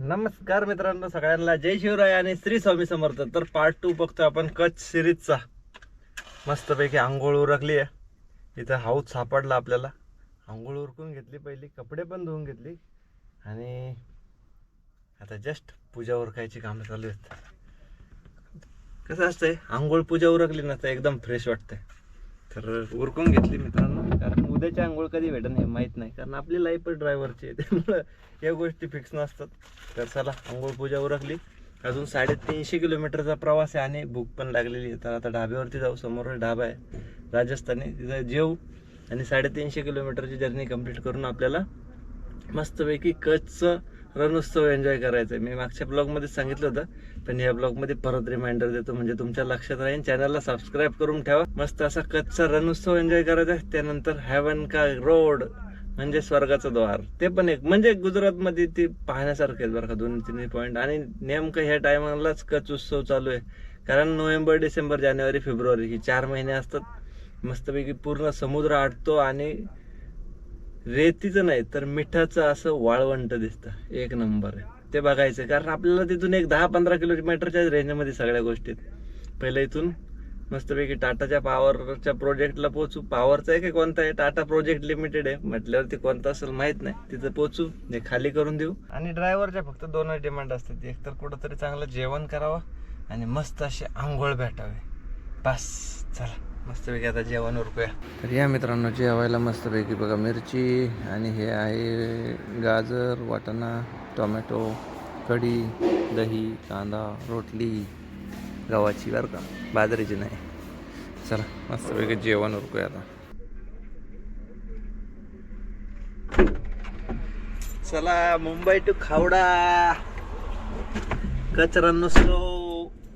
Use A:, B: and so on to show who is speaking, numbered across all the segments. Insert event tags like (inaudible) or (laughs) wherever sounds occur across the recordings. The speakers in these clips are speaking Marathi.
A: नमस्कार मित्रांनो सगळ्यांना जय शिवराय आणि श्री स्वामी समर्थ. तर पार्ट टू बघतोय आपण कच्छ सिरीजचा मस्तपैकी आंघोळ उरकली आहे. इथं हाऊस सापडला आपल्याला. आंघोळ उरकून घेतली पहिली कपडे पण धुवून घेतली. आणि आता जस्ट पूजा उरकायची कामं चालू आहेत. कसं असतंय? आंघोळ पूजा उरकली ना तर एकदम फ्रेश वाटतंय. तर उरकून घेतली मित्रांनो. उद्याची आंघोळ कधी भेटन हे माहीत नाही. कारण आपली लाईफ ड्रायव्हरची आहे. त्यामुळं या गोष्टी फिक्स नसतात. तर चला आंघोळ पूजा उरकली. अजून साडेतीनशे किलोमीटरचा प्रवास आहे आणि भूक पण लागलेली आहे. तर आता ढाब्यावरती जाऊ. समोर ढाबा आहे. राजस्थानी. तिथं जेऊ. आणि साडेतीनशे किलोमीटरची जर्नी कंप्लीट करून आपल्याला मस्तपैकी कच्छ रणोत्सव एन्जॉय करायचा आहे मी मागच्या ब्लॉगमध्ये सांगितलं होतं पण या ब्लॉगमध्ये परत रिमाइंडर देतो. म्हणजे तुमच्या लक्षात राहील चॅनलला सबस्क्राईब करून ठेवा. मस्त असा कच्छचा रणोत्सव एन्जॉय करायचा. आहे त्यानंतर हॅवन का रोड म्हणजे स्वर्गाचं द्वार. ते पण एक म्हणजे गुजरातमध्ये ते पाहण्यासारखे आहेत बरं का दोन तीन पॉईंट आणि नेमकं ह्या टायमालाच कच उत्सव चालू आहे. कारण नोव्हेंबर डिसेंबर जानेवारी फेब्रुवारी ही चार महिने असतात. मस्तपैकी पूर्ण समुद्र आटतो आणि रेतीचं नाही तर मिठाचं असं वाळवंट दिसतं. एक नंबर आहे. ते बघायचं कारण आपल्याला तिथून एक दहा पंधरा किलोमीटरच्या रेंजमध्ये सगळ्या गोष्टी आहेत. पहिलं इथून मस्तपैकी टाटाच्या पॉवरच्या प्रोजेक्टला पोहोचू. पॉवरचा आहे का कोणता आहे? टाटा प्रोजेक्ट लिमिटेड आहे. म्हटल्यावरती कोणता असेल माहीत नाही. तिथं पोहोचू ते खाली करून देऊ. आणि ड्रायव्हरच्या फक्त दोनच डिमांड असतात. एक तर कुठंतरी चांगलं जेवण करावं आणि मस्त असे आंघोळ भेटावे. बस चला. मस्तपैकी आता जेवण उरकूया. तर या मित्रांनो जेवायला मस्तपैकी बघा मिरची आणि हे आहे गाजर वाटाणा टोमॅटो कढी दही कांदा रोटली गव्हाची बरं का बाजरीची नाही. चला मस्तपैकी जेवण उरकूया आता. चला मुंबई टू खावडा. कचरा नसतो.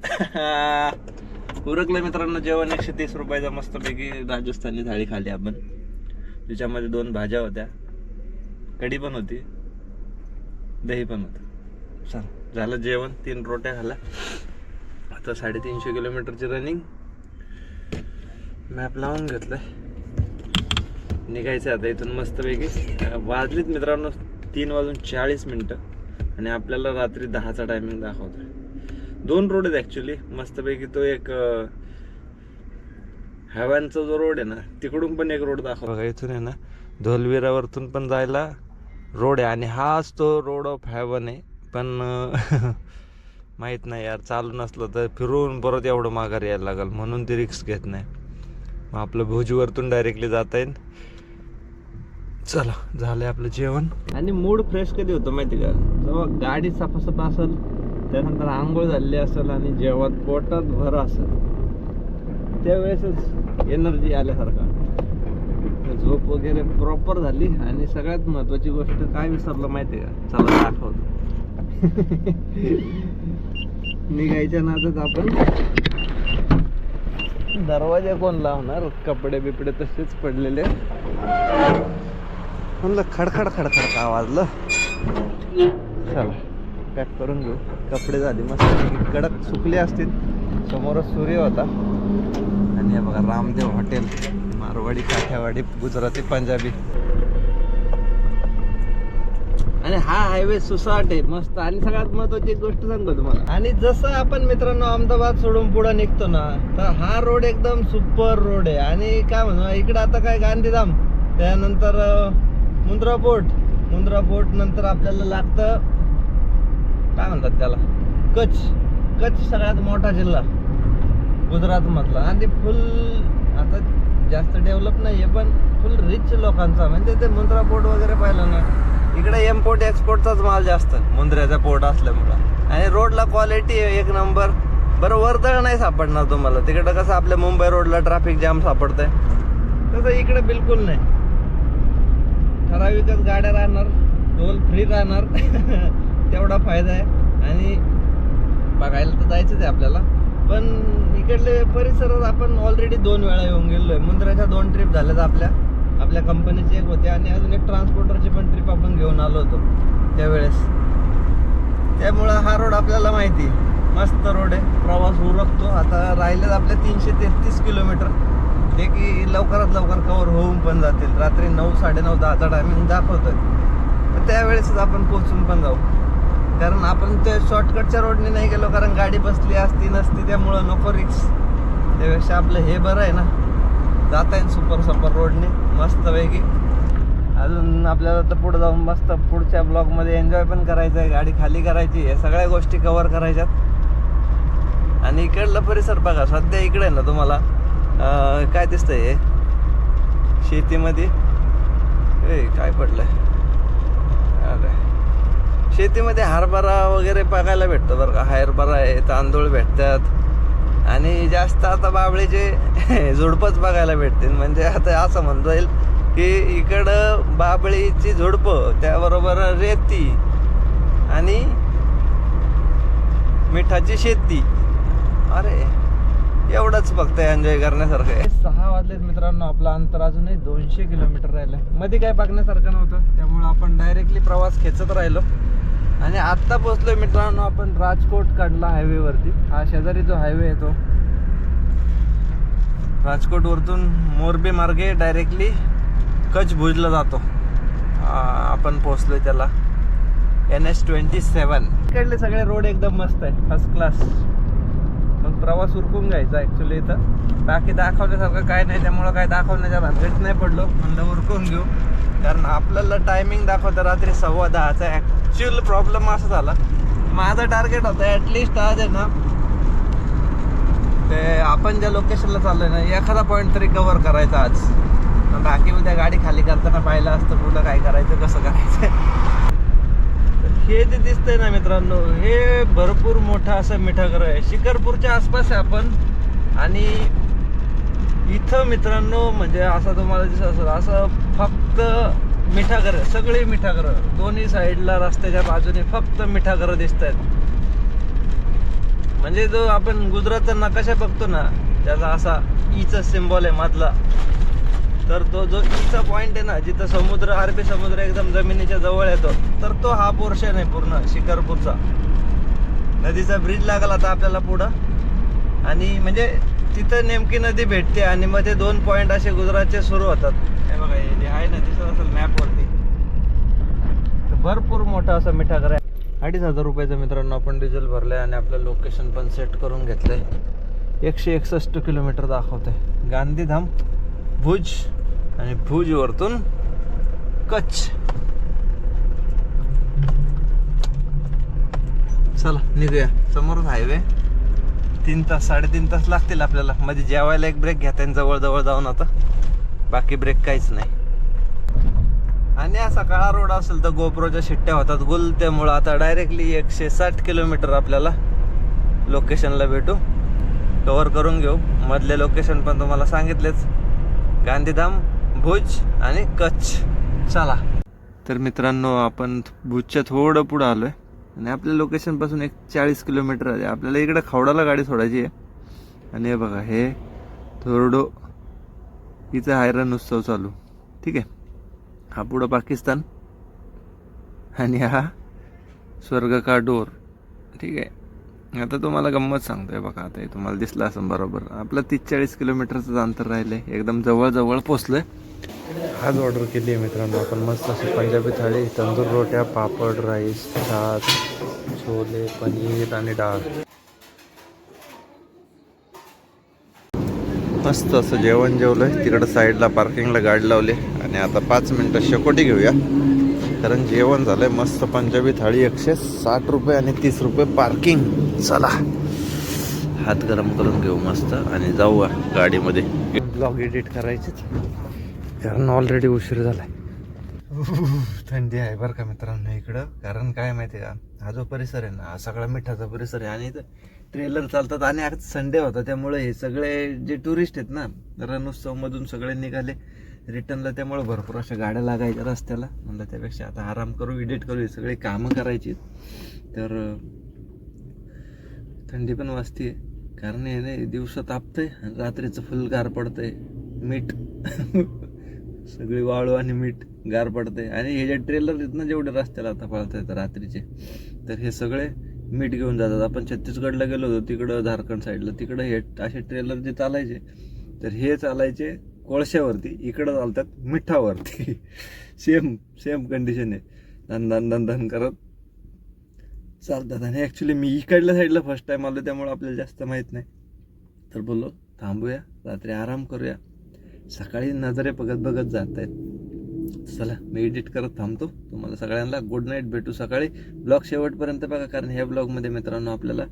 A: (laughs) उरकलं मित्रांनो जेवण एकशे तीस रुपयाचा मस्तपैकी राजस्थानी थाळी खाली आपण. त्याच्यामध्ये दोन भाज्या होत्या. कढी पण होती. दही पण होतं. चल. झालं जेवण तीन रोट्या खाल्ल्या. आता साडेतीनशे किलोमीटरची रनिंग मॅप लावून घेतलंय. निघायचं आता इथून मस्तपैकी. वाजलीत मित्रांनो तीन वाजून चाळीस मिनटं. आणि आपल्याला रात्री दहाचा टायमिंग दाखवतोय. दोन रोड आहेत ॲक्च्युली मस्तपैकी तो एक हॅवानचा जो रोड आहे ना तिकडून पण एक रोड दाखव. बघा इथून आहे ना धोलविरावरतून पण जायला रोड आहे. आणि हाच तो रोड ऑफ हॅवन आहे. पण (laughs) माहीत नाही यार चालू नसलं तर फिरून परत एवढं माघार यायला लागल. म्हणून ती रिक्स घेत नाही. मग आपलं भुजवरतून डायरेक्टली जाता येईल. चला झालंय आपलं जेवण. आणि मूड फ्रेश कधी होतं माहिती का? जेव्हा गाडी सफासफ असेल त्यानंतर आंघोळ झालेली असेल आणि जेव्हा पोटात भर असेल त्यावेळेसच एनर्जी आल्यासारखा. झोप वगैरे प्रॉपर झाली आणि सगळ्यात महत्वाची गोष्ट काय विसरलं माहिती का? चला दाखवत. (laughs) निघायच्या नादात आपण दरवाजा कोण लावणार? कपडे बिपडे तसेच पडलेले. म्हणलं खडखड खडखड का आवाजलं चला. पॅक करून घेऊ. कपडे झाले मस्त कडक सुकले असतील. समोरच सूर्य होता. आणि हे बघा रामदेव हॉटेल. मारवाडी काठ्यावाडी गुजराती पंजाबी. आणि हा हायवे सुसाट आहे. मस्त. आणि सगळ्यात महत्वाची गोष्ट सांगतो तुम्हाला. आणि जसं आपण मित्रांनो अहमदाबाद सोडून पुढे निघतो ना तर हा रोड एकदम सुपर रोड आहे. आणि काय म्हणू इकडं आता काय गांधीधाम. त्यानंतर मुंद्रा पोर्ट मुंद्रा पोर्ट नंतर आपल्याला लागतं काय म्हणतात त्याला? कच्छ. कच्छ सगळ्यात मोठा जिल्हा. गुजरात मधला. आणि फुल आता जास्त डेव्हलप नाहीये पण फुल रिच लोकांचा. म्हणजे ते मुंद्रा पोर्ट वगैरे पाहिलं ना इकडे एम्पोर्ट एक्सपोर्टचाच माल जास्त. मुंद्र्याचा पोर्ट असल्यामुळं. आणि रोडला क्वालिटी एक नंबर बरं वर्दळ नाही सापडणार तुम्हाला. तिकडं कसं आपल्या मुंबई रोडला ट्रॅफिक जाम सापडतंय. तसं इकडे बिलकुल नाही. ठराविकच गाड्या राहणार. टोल फ्री राहणार. (laughs) तेवढा फायदा आहे. आणि बघायला तर जायचंच आहे आपल्याला. पण इकडले परिसरात आपण ऑलरेडी दोन वेळा येऊन गेलो आहे मुंद्राच्या दोन ट्रिप झाल्यात आपल्या. आपल्या कंपनीची एक होती आणि अजून एक ट्रान्सपोर्टरची पण ट्रिप आपण घेऊन आलो होतो त्यावेळेस. त्यामुळं हा रोड आपल्याला माहिती मस्त रोड आहे. प्रवास उरकतो आता राहिलेत आपल्या तीनशे तेहतीस किलोमीटर. ते की लवकरात लवकर कवर होऊन पण जातील. रात्री नऊ साडेनऊ दहाचा टायमिंग दाखवतोय. तर त्यावेळेसच आपण पोचून पण जाऊ. कारण आपण त्या शॉर्टकटच्या रोडने नाही गेलो कारण गाडी बसली असती नसती त्यामुळं नको रिक्स त्यापेक्षा आपलं हे बरं आहे ना. जाता येईल सुपर सपर रोडने मस्तपैकी अजून आपल्याला तर पुढे जाऊन मस्त पुढच्या ब्लॉकमध्ये एन्जॉय पण करायचं आहे गाडी खाली करायची या सगळ्या गोष्टी कव्हर करायच्यात. आणि इकडला परिसर बघा सध्या इकडे ना तुम्हाला. काय दिसतंय हे? शेतीमध्ये. ए काय पडलंय? अरे. शेतीमध्ये हरभरा वगैरे बघायला भेटतो बरं का. हरभरा आहे तांदूळ भेटतात. आणि जास्त आता बाबळीचे (laughs) झुडपंच बघायला भेटतील. म्हणजे आता असं म्हणता येईल की इकडं बाबळीची झुडपं त्याबरोबर रेती आणि मिठाची शेती. अरे एवढंच फक्त एन्जॉय करण्यासारखं आहे. सहा वाजलेत मित्रांनो आपला अंतर अजूनही दोनशे किलोमीटर राहिलं मध्ये काय बघण्यासारखं नव्हतं त्यामुळे आपण डायरेक्टली प्रवास खेचत राहिलो. आणि आत्ता पोहोचलोय मित्रांनो आपण राजकोट काढला हायवेवरती हा शेजारी जो हायवे आहे तो. राजकोट वरतून मोरबी मार्गे डायरेक्टली कच्छ भुजला जातो. आपण पोचलोय त्याला. एन एस ट्वेंटी सेवन इकडले सगळे रोड एकदम मस्त आहे फर्स्ट क्लास प्रवास उरकून घ्यायचा ॲक्च्युली इथं. बाकी दाखवण्यासारखं काय नाही त्यामुळं काय दाखवण्याच्या भानगडीत नाही पडलो. म्हणलं उरकून घेऊ. कारण आपल्याला टायमिंग दाखवतं रात्री सव्वा दहाचा ॲक्च्युअल प्रॉब्लेम असा झाला. माझं टार्गेट होतं ॲटलिस्ट आज आहे ना ते आपण ज्या लोकेशनला चाललोय ना एखादा पॉईंट तरी कव्हर करायचा आज. बाकी उद्या गाडी खाली करताना पाहिलं असतं कुठं काय करायचं कसं करायचं. हे जे दिसतंय ना मित्रांनो हे भरपूर मोठं असं मिठागर आहे. शिकरपूरच्या आसपास आहे आपण. आणि इथं मित्रांनो म्हणजे असं तुम्हाला दिसत असेल असं फक्त मिठागर सगळी मिठागर दोन्ही साईडला रस्त्याच्या बाजूने फक्त मिठागर दिसत आहेत म्हणजे जो आपण गुजरातचा नकाशा बघतो ना त्याचा असा ईचा सिम्बॉल आहे मधला. तर तो जो ईचा पॉइंट आहे ना जिथं समुद्र अरबी समुद्र एकदम जमिनीच्या जवळ येतो तर तो हा पोर्शन आहे पूर्ण शिकरपूरचा. नदीचा ब्रिज लागला आता आपल्याला पुढं. आणि म्हणजे तिथं नेमकी नदी भेटते आणि मध्ये दोन पॉइंट असे गुजरातचे सुरू होतात. हे बघा हे आहे ना दिसत असेल मॅपवरती तर भरपूर मोठा असा मिठागर आहे. अडीच हजार रुपयाचं मित्रांनो आपण डिझेल भरलंय आणि आपलं लोकेशन पण सेट करून घेतलंय. एकशे एकसष्ट किलोमीटर दाखवते गांधीधाम. भुज आणि भुजवरतून कच्छ. चला निघूया. समोरच हायवे तीन तास साडेतीन तास लागतील आपल्याला. मध्ये जेवायला एक ब्रेक घ्या त्यांनी जवळ जवळ जाऊन आता. बाकी ब्रेक काहीच नाही. आणि असा काळा रोड असेल तर गोप्रोच्या शिट्ट्या होतात. गुल त्यामुळं आता डायरेक्टली एकशे साठ किलोमीटर आपल्याला लोकेशनला भेटू. कवर करून घेऊ. मधले लोकेशन पण तुम्हाला सांगितलेच. गांधीधाम भुज आणि कच्छ. चला. तर मित्रांनो आपण भुजच्या थोडं पुढं आलोय. आणि आपल्या लोकेशनपासून एक चाळीस किलोमीटर आहे आपल्याला इकडे खावडाला गाडी सोडायची आहे. आणि हे बघा हे थोरडो हिचा हायरन उत्सव चालू. ठीक आहे? हा पुढं पाकिस्तान. आणि हा स्वर्ग का डोर. ठीक आहे? आता तुम्हाला गंमत सांगतोय बघा आता हे तुम्हाला दिसलं असं बरोबर. आपलं तीस चाळीस किलोमीटरचं अंतर राहिलं आहे एकदम जवळजवळ पोचलोय. आज ऑर्डर केली आहे मित्रांनो आपण मस्त अशी पंजाबी थाळी तंदूर रोट्या पापड राईस भात छोले पनीर आणि डाळ. मस्त असं जेवण जेवलंय. तिकडं साईडला पार्किंगला गाडी लावली. आणि आता पाच मिनटं शेकोटी घेऊया. कारण जेवण झालंय मस्त पंजाबी थाळी एकशे साठ रुपये आणि तीस रुपये पार्किंग चला. हात गरम करून घेऊ मस्त आणि जाऊ गाडीमध्ये. ब्लॉग एडिट करायचेच. कारण ऑलरेडी उशीर झालाय. थंडी आहे बरं का मित्रांनो इकडं. कारण काय माहिती का? हा जो परिसर आहे ना हा सगळा मिठाचा परिसर आहे. आणि इथं ट्रेलर चालतात आणि आज संडे होता. त्यामुळे हे सगळे जे टुरिस्ट आहेत ना रणोत्सव मधून सगळे निघाले. रिटर्नला त्यामुळे भरपूर अशा गाड्या लागायच्या रस्त्याला. म्हणलं त्यापेक्षा आता आराम करू एडिट करू सगळे कामं करायची तर थंडी पण वाजते कारण हे नाही दिवस तापतंय आणि रात्रीचं फुल गार पडतंय. मीठ. (laughs) सगळी वाळू आणि मीठ गार पडतंय. आणि हे जे ट्रेलर आहेत ना जेवढे रस्त्याला आता पळत आहेत रात्रीचे तर हे सगळे मीठ घेऊन जातात. आपण छत्तीसगडला गेलो होतो तिकडं झारखंड साईडला तिकडं हे असे ट्रेलर जे चालायचे तर हे चालायचे कोळशावरती इकडं चालतात मिठावरती. सेम सेम कंडिशन आहे. धन धन धन धन करत चालतात. आणि ॲक्च्युली मी इकडल्या साईडला फर्स्ट टाईम आलो त्यामुळे आपल्याला जास्त माहीत नाही. तर बोललो थांबूया रात्री आराम करूया. सकाळी नजरे बघत बघत जात आहेत चला मी एडिट करत थांबतो. तुम्हाला सगळ्यांना गुड नाईट भेटू सकाळी. ब्लॉग शेवटपर्यंत बघा कारण ह्या ब्लॉगमध्ये मित्रांनो आपल्याला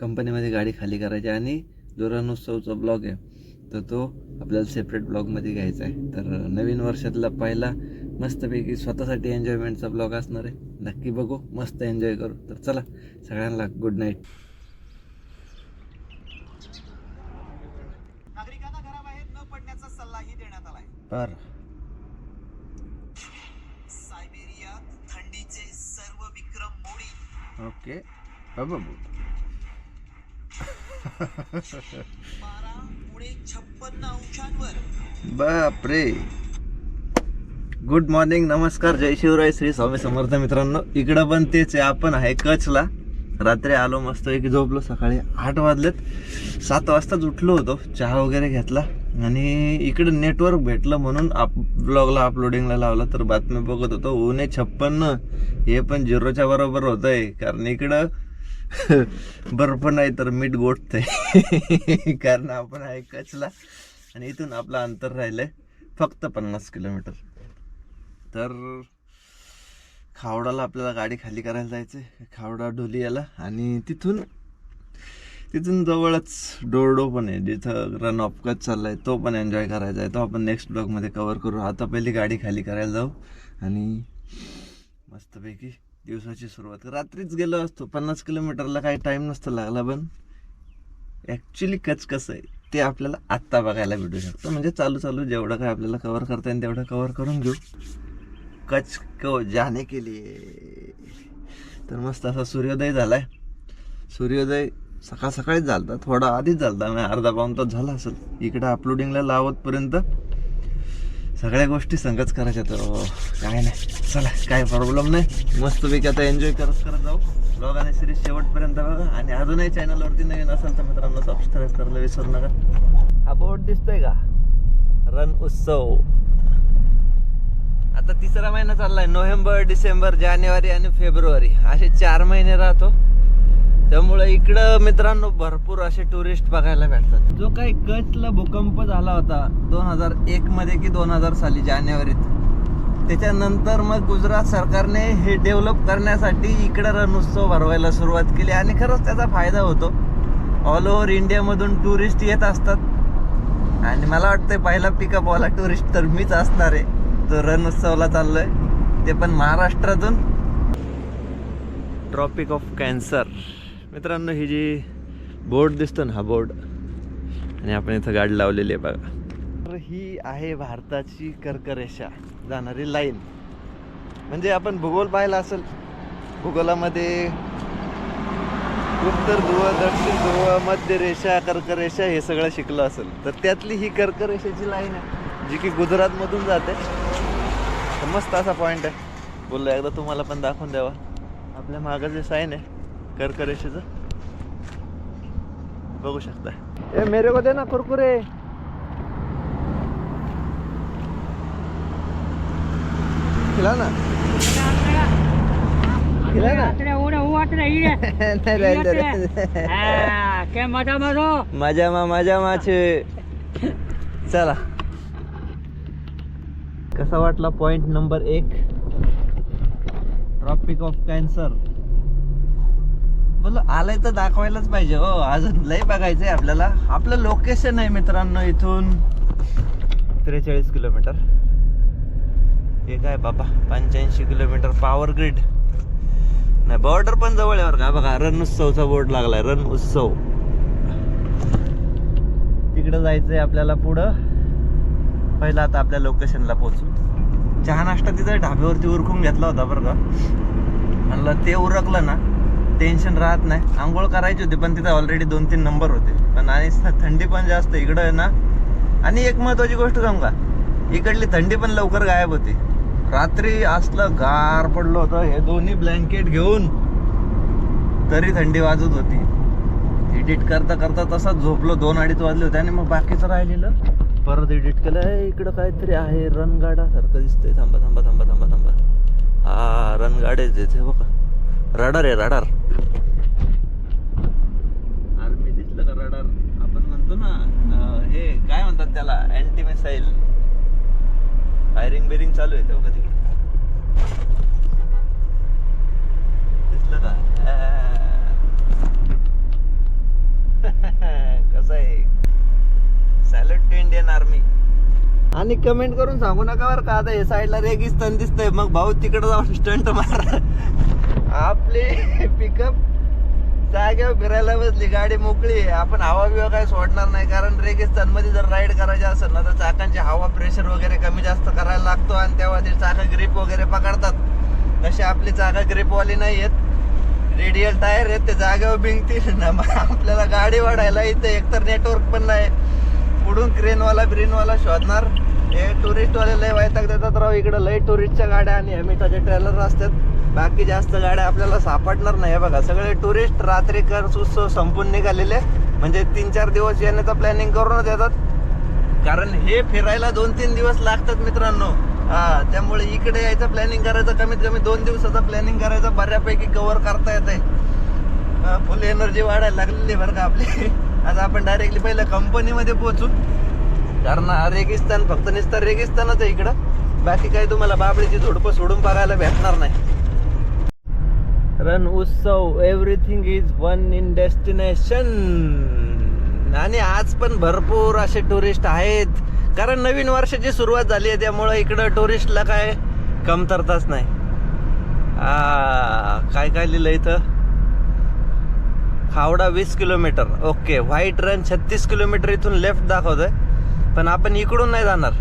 A: कंपनीमध्ये गाडी खाली करायची आणि जो ब्लॉग आहे. तर तो आपल्याला सेपरेट ब्लॉगमध्ये घ्यायचा आहे. तर नवीन वर्षातला पहिला मस्तपैकी स्वतःसाठी एन्जॉयमेंटचा ब्लॉग असणार आहे. नक्की बघू मस्त एन्जॉय करू. तर चला सगळ्यांना गुड नाईट
B: सायबेरियात थंडीचे सर्व विक्रम मोडी.
A: ओके. बाबा
B: छप्पन्न अंशांवर.
A: बापरे. गुड मॉर्निंग नमस्कार जय शिवराय श्री स्वामी समर्थ मित्रांनो. इकडं पण तेच आहे आपण आहे कचला. रात्री आलो मस्त एक झोपलो सकाळी आठ वाजलेत. सात वाजताच उठलो होतो चहा वगैरे घेतला. आणि इकडं नेटवर्क भेटलं म्हणून आप ब्लॉगला अपलोडिंगला लावलं तर बातमी बघत होतो उन्हे छप्पन्न. हे पण झिरोच्या बरोबर होत आहे कारण इकडं बर्फ नाही तर मीठ गोठतंय (laughs) कारण आपण आहे कचला आणि इथून आपलं अंतर राहिलं आहे फक्त पन्नास किलोमीटर. तर खावडाला आपल्याला गाडी खाली करायला जायचं आहे खावडा ढोलियाला आणि तिथून तिथून जवळच डोरडो पण आहे. जिथं रन ऑफ कच चाललाय तो पण एन्जॉय करायचा आहे. तो आपण नेक्स्ट ब्लॉगमध्ये कवर करू. आता पहिली गाडी खाली करायला जाऊ आणि मस्तपैकी दिवसाची सुरुवात. रात्रीच गेलो असतो. पन्नास किलोमीटरला काही टाईम नसतो लागला पण ॲक्च्युली कच कसं आहे ते आपल्याला आत्ता बघायला भेटू शकतं. म्हणजे चालू चालू जेवढं काय आपल्याला कवर करता येईल तेवढं कवर करून घेऊ. कच क जाने के लिए. तर मस्त असा सूर्योदय झाला आहे सूर्योदय सकाळ सकाळीच झालता. थोडा आधीच झालता. म्हणजे अर्धा पाऊन तास झाला असेल. इकडं अपलोडिंगला लावतपर्यंत सगळ्या गोष्टी संगच करायच्या तर काय नाही. चला काय प्रॉब्लेम नाही. मस्त मस्तपैकी आता एन्जॉय करत करत जाऊ. ब्लॉग आणि सिरीज शेवटपर्यंत बघा. आणि अजूनही चॅनलवरती नवीन असेल तर मित्रांनो सबस्क्राईब करायला विसरू नका. हा बोर्ड दिसतोय का? रन उत्सव. आता तिसरा महिना चाललाय. नोव्हेंबर डिसेंबर जानेवारी आणि फेब्रुवारी. असे चार महिने राहतो. त्यामुळे इकडं मित्रांनो भरपूर असे टुरिस्ट बघायला भेटतात. जो काही कचला भूकंप झाला होता दोन हजार एक मध्ये की दोन हजार साली जानेवारीत. त्याच्यानंतर मग गुजरात सरकारने हे डेव्हलप करण्यासाठी इकडं रणोत्सव भरवायला सुरुवात केली आणि खरंच त्याचा फायदा होतो. ऑल ओव्हर इंडियामधून टुरिस्ट येत असतात. आणि मला वाटतं पहिला पिकअप वाला टुरिस्ट तर मीच असणार आहे. तो रणोत्सवला चाललोय. ते पण महाराष्ट्रातून. ट्रॉपिक ऑफ कॅन्सर मित्रांनो ही जी बोर्ड दिसतो ना हा बोर्ड आणि आपण इथं गाडी लावलेली आहे बघा. तर ही आहे भारताची कर्करेषा जाणारी लाईन. म्हणजे आपण भूगोल पाहिला असेल भूगोलामध्ये उत्तर ध्रुव दक्षिण ध्रुव मध्य रेषा कर्करेषा हे सगळं शिकलं असेल. तर त्यातली ही कर्करेषेची लाईन आहे जी की गुजरातमधून जाते. तर मस्त असा पॉईंट आहे. बोललो एकदा तुम्हाला पण दाखवून द्यावा. आपल्या मागं जे साईन आहे कर्करेषेचं बघू शकता ए मेरे को दे ना कुरकुरे. खिला ना. खिला चला. कसा वाटला पॉइंट नंबर एक? ट्रॉपिक ऑफ कॅन्सर बोल आलंय तर दाखवायलाच पाहिजे हो. अजून लय बघायचंय आपल्याला. आपलं लोकेशन आहे मित्रांनो इथून. त्रेचाळीस किलोमीटर. हे काय बाबा पंच्याऐंशी किलोमीटर पॉवर ग्रीड नाही बॉर्डर पण जवळ आहे बरं का. बघा रण उत्सवचा बोर्ड लागलाय. रण उत्सव. तिकडं जायचंय आपल्याला पुढं. पहिलं आता आपल्या लोकेशनला पोहोचू. चहा नाश्ता तिथं ढाब्यावरती उरकून घेतला होता बरं का. म्हणलं ते उरकलं ना. टेन्शन राहत नाही. आंघोळ करायची होती पण तिथं ऑलरेडी दोन तीन नंबर होते. पण आणि थंडी पण जास्त इकडं आहे ना आणि एक महत्वाची गोष्ट सांगू का? इकडली थंडी पण लवकर गायब होती. रात्री असलं गार पडलं होतं हे दोन्ही ब्लँकेट घेऊन तरी थंडी वाजत होती. एडिट करता करता तसाच झोपलो दोन अडीच वाजले होते आणि मग बाकीचं राहिलेलं परत एडिट केलं. इकडं काहीतरी आहे रनगाडासारखं दिसतंय. थांबा थांबा थांबा थांबा थांबा. हा रणगाडेच येते बघा. रडार आहे रडार. म्हणतात त्याला अँटी मिसाईल फायरिंग बिरिंग चालू आहे तेव्हा तिकडे दिसलं का? (laughs) कसं आहे? सॅलड टू इंडियन आर्मी आणि कमेंट करून सांगू नका बरं का आता हे साईडला रेगिस्तान दिसतंय मग भाऊ तिकडे जाऊन स्टंट मार. आपले (laughs) पिकअप जागेवर फिरायला बसली गाडी मोकळी आहे आपण हवा बिवा काय सोडणार नाही कारण रेगिस्तानमध्ये जर राईड करायची असेल ना तर चाकांची हवा प्रेशर वगैरे कमी जास्त करायला लागतो आणि तेव्हा ते चाकं ग्रीप वगैरे पकडतात. तशी आपली चाकं ग्रीपवाली नाही आहेत. रेडियल टायर आहेत ते जागेवर बिंगतील (laughs) ना मग आपल्याला गाडी वाढायला इथे एकतर नेटवर्क पण नाही. पुढून क्रेनवाला ब्रेनवाला शोधणार. हे टुरिस्टवाले लय वैताग देतात राव इकडं लय टुरिस्टच्या गाड्या आणि अमिताचे ट्रेलर असतात. बाकी जास्त गाड्या आपल्याला सापडणार नाही. हे बघा सगळे टुरिस्ट रात्री कर उत्सव संपून निघालेले. म्हणजे तीन चार दिवस येण्याचं प्लॅनिंग करूनच येतात. कारण हे फिरायला दोन तीन दिवस लागतात मित्रांनो. हा त्यामुळे इकडे यायचं प्लॅनिंग करायचं कमीत कमी दोन दिवसाचं प्लॅनिंग करायचं बऱ्यापैकी कव्हर करता येते फुल एनर्जी वाढायला लागलेली बरं का आपली. (laughs) आता आपण डायरेक्टली पहिलं कंपनीमध्ये पोहोचू. कारण रेगिस्तान फक्त निस्तर रेगिस्तानच आहे इकडं. बाकी काही तुम्हाला बाबळीची झोडपं सोडून बघायला भेटणार नाही. Rann Utsav everything is one in destination आणि आज पण भरपूर असे टुरिस्ट आहेत. कारण नवीन वर्षाची सुरुवात झाली आहे त्यामुळं इकडं टुरिस्टला काय कमतरताच नाही. काय काय लिहिलं इथं? खावडा वीस किलोमीटर. ओके व्हाईट रन छत्तीस किलोमीटर इथून लेफ्ट दाखवतोय. पण आपण इकडून नाही जाणार.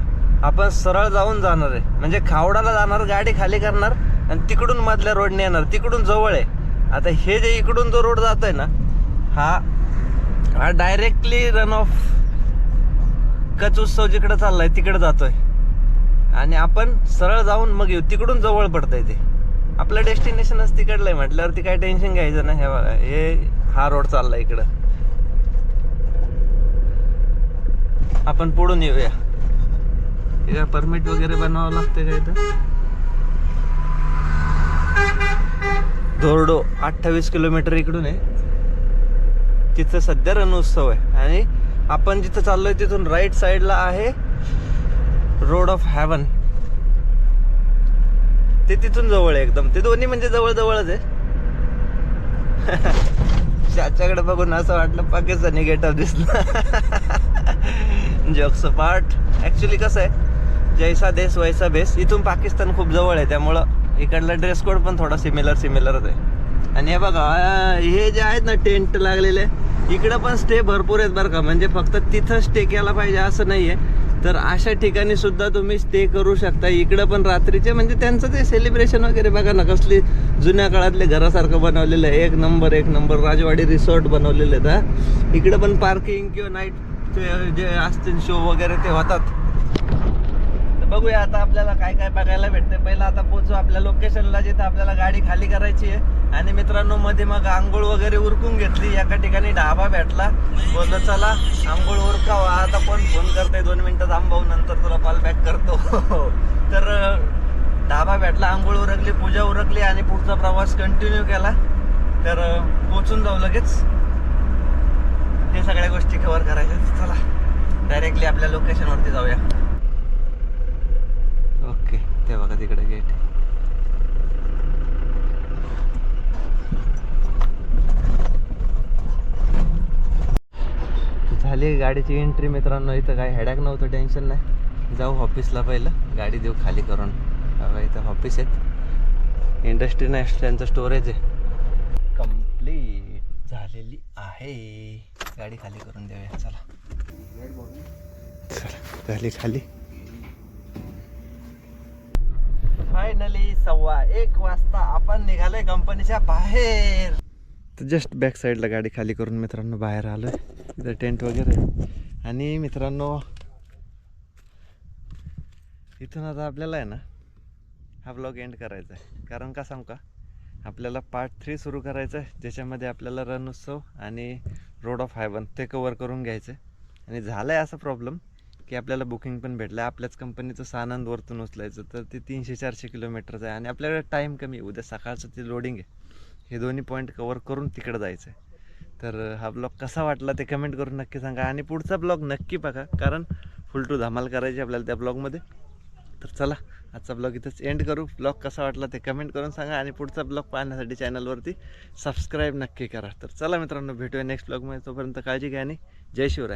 A: आपण सरळ जाऊन जाणार आहे. म्हणजे खावडाला जाणार गाडी खाली करणार. आणि तिकडून मधल्या रोडने येणार तिकडून जवळ आहे. आता हे जे इकडून जो रोड जातोय ना हा हा डायरेक्टली रन ऑफ कच उत्सव जिकडे चाललाय तिकडे जातोय. आणि आपण सरळ जाऊन मग येऊ तिकडून जवळ पडतंय ते. आपलं डेस्टिनेशनच तिकडलं आहे म्हटल्यावरती काय टेन्शन घ्यायचं नाही. हे बघा हे हा रोड चाललाय इकडं. आपण पुढून येऊया. परमिट वगैरे बनवावं लागतं का इथं? धोरडो अठ्ठावीस किलोमीटर इकडून आहे. तिथं सध्या रणोत्सव आहे. आणि आपण जिथं चाललोय तिथून राईट साईडला आहे रोड ऑफ हॅवन ते तिथून जवळ आहे एकदम. ते दोन्ही म्हणजे जवळ जवळच आहे. (laughs) त्याच्याकडे बघून असं वाटलं पाकिस्तानी गेटअप दिसला. जॉक्स पार्ट ॲक्च्युली कसं आहे जैसा देश वैसा बेस इथून पाकिस्तान खूप जवळ आहे त्यामुळं इकडला ड्रेस कोड पण थोडा सिमिलर सिमिलरच आहे. आणि हे बघा हे जे आहेत ना टेंट लागलेले इकडं पण स्टे भरपूर आहेत बरं का. म्हणजे फक्त तिथं स्टे केला पाहिजे असं नाही आहे तर अशा ठिकाणी सुद्धा तुम्ही स्टे करू शकता. इकडं पण रात्रीचे म्हणजे त्यांचं ते सेलिब्रेशन वगैरे बघा ना कसली जुन्या काळातले घरासारखं बनवलेलं आहे. एक नंबर एक नंबर राजवाडी रिसॉर्ट बनवलेले आहेत इकडं पण पार्किंग किंवा नाईट जे असतील शो वगैरे ते होतात. बघूया आता आपल्याला काय काय बघायला भेटते पहिलं आता पोचू आपल्या लोकेशनला जिथं आपल्याला गाडी खाली करायची आहे. आणि मित्रांनो मध्ये मग आंघोळ वगैरे उरकून घेतली. एका ठिकाणी ढाबा भेटला. बोललो चला आंघोळ उरकावा. आता कोण फोन करते दोन मिनिटं थांबवू नंतर तुला कॉल बॅक करतो. (laughs) तर ढाबा भेटला आंघोळ उरकली पूजा उरकली आणि पुढचा प्रवास कंटिन्यू केला. तर पोचून जाऊ लगेच. हे सगळ्या गोष्टी कव्हर करायच्या चला डायरेक्टली आपल्या लोकेशनवरती जाऊया. ते बघा तिकडे गेट झाली गाडीची एंट्री मित्रांनो इथं काय हेडॅक नव्हतं टेन्शन नाही. जाऊ ऑफिसला पहिलं गाडी देऊ खाली करून. बघा इथं ऑफिस आहेत. इंडस्ट्री नाही त्यांचं स्टोरेज आहे. कंप्लीट झालेली आहे. गाडी खाली करून देऊया चला. चला झाली खाली. फायनली सव्वा एक वाजता आपण निघालोय कंपनीच्या बाहेर. तर जस्ट बॅक साईडला गाडी खाली करून मित्रांनो बाहेर आलोय. इथं टेंट वगैरे आणि मित्रांनो इथून आता आपल्याला आहे ना हा ब्लॉग एंड करायचा आहे कारण का सांगू का? आपल्याला पार्ट थ्री सुरू करायचं आहे ज्याच्यामध्ये आपल्याला रण उत्सव आणि रोड ऑफ हायवन ते कवर करून घ्यायचं आहे आणि झालं आहे असा प्रॉब्लेम की आपल्याला बुकिंग पण भेटलं आहे आपल्याच कंपनीचं सानंद वरतून उचलायचं तर ते तीनशे चारशे किलोमीटरचं आहे. आणि आपल्याकडे टाईम कमी आहे. उद्या सकाळचं ते लोडिंग आहे. हे दोन्ही पॉईंट कवर करून तिकडं जायचं आहे तर हा ब्लॉग कसा वाटला ते कमेंट करून नक्की सांगा. आणि पुढचा ब्लॉग नक्की बघा कारण फुल टू धमाल करायची आपल्याला त्या ब्लॉगमध्ये तर चला आजचा ब्लॉग इथंच एंड करू. ब्लॉग कसा वाटला ते कमेंट करून सांगा. आणि पुढचा ब्लॉग पाहण्यासाठी चॅनलवरती सबस्क्राईब नक्की करा. तर चला मित्रांनो भेटूया नेक्स्ट ब्लॉगमध्ये तोपर्यंत काळजी घ्या आणि जय शिवराय.